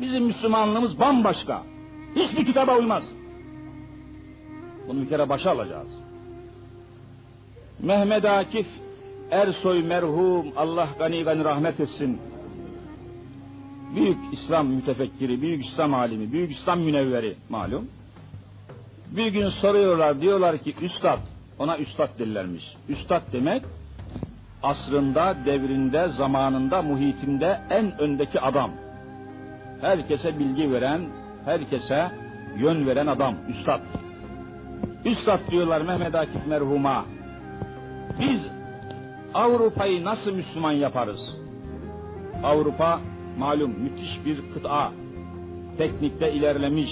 Bizim Müslümanlığımız bambaşka. Hiçbir kitaba uymaz. Bunu bir kere başa alacağız. Mehmet Akif Ersoy merhum Allah gani gani rahmet etsin. Büyük İslam mütefekkiri, büyük İslam alimi, büyük İslam münevveri malum. Bir gün soruyorlar diyorlar ki üstad ona üstad derlermiş. Üstad demek asrında, devrinde, zamanında, muhitinde en öndeki adam. Herkese bilgi veren, herkese yön veren adam, üstad. Üstad diyorlar Mehmet Akif merhuma. Biz Avrupa'yı nasıl Müslüman yaparız? Avrupa malum müthiş bir kıta. Teknikte ilerlemiş,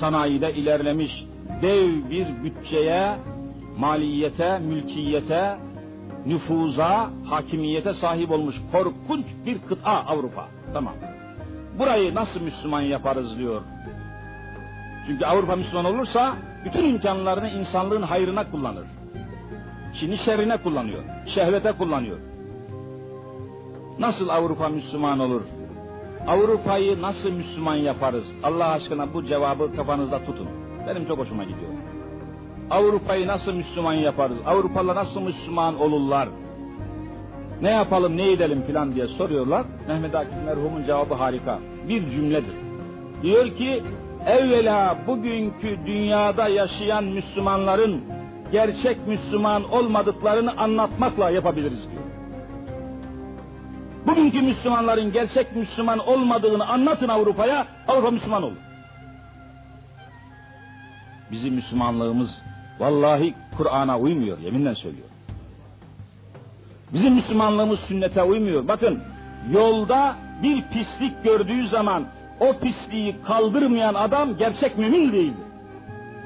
sanayide ilerlemiş, dev bir bütçeye, maliyete, mülkiyete, nüfuza, hakimiyete sahip olmuş korkunç bir kıta Avrupa. Tamam. Burayı nasıl Müslüman yaparız diyor. Çünkü Avrupa Müslüman olursa bütün imkanlarını insanlığın hayrına kullanır. Şimdi şerrine kullanıyor, şehvete kullanıyor. Nasıl Avrupa Müslüman olur? Avrupa'yı nasıl Müslüman yaparız? Allah aşkına bu cevabı kafanızda tutun. Benim çok hoşuma gidiyor. Avrupa'yı nasıl Müslüman yaparız? Avrupalılar nasıl Müslüman olurlar? Ne yapalım, ne edelim filan diye soruyorlar. Mehmet Akif merhumun cevabı harika. Bir cümledir. Diyor ki, evvela bugünkü dünyada yaşayan Müslümanların gerçek Müslüman olmadıklarını anlatmakla yapabiliriz diyor. Bugünkü Müslümanların gerçek Müslüman olmadığını anlatın Avrupa'ya, Avrupa Müslüman olur. Bizim Müslümanlığımız vallahi Kur'an'a uymuyor, yeminle söylüyorum. Bizim Müslümanlığımız sünnete uymuyor. Bakın, yolda bir pislik gördüğü zaman o pisliği kaldırmayan adam gerçek mümin değildir.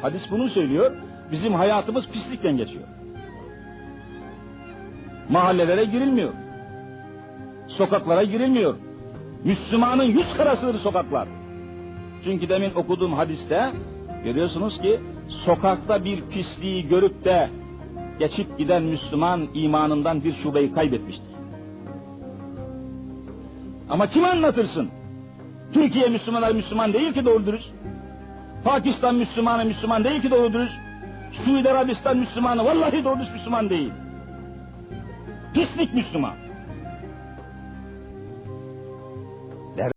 Hadis bunu söylüyor. Bizim hayatımız pislikten geçiyor. Mahallelere girilmiyor. Sokaklara girilmiyor. Müslümanın yüz karasıdır sokaklar. Çünkü demin okuduğum hadiste görüyorsunuz ki sokakta bir pisliği görüp de geçip giden Müslüman imanından bir şubeyi kaybetmiştir. Ama kim anlatırsın? Türkiye Müslümanları Müslüman değil ki doğru dürüst. Pakistan Müslümanı Müslüman değil ki doğru dürüst. Suudi Arabistan Müslümanı vallahi doğru dürüst Müslüman değil. Pislik Müslüman.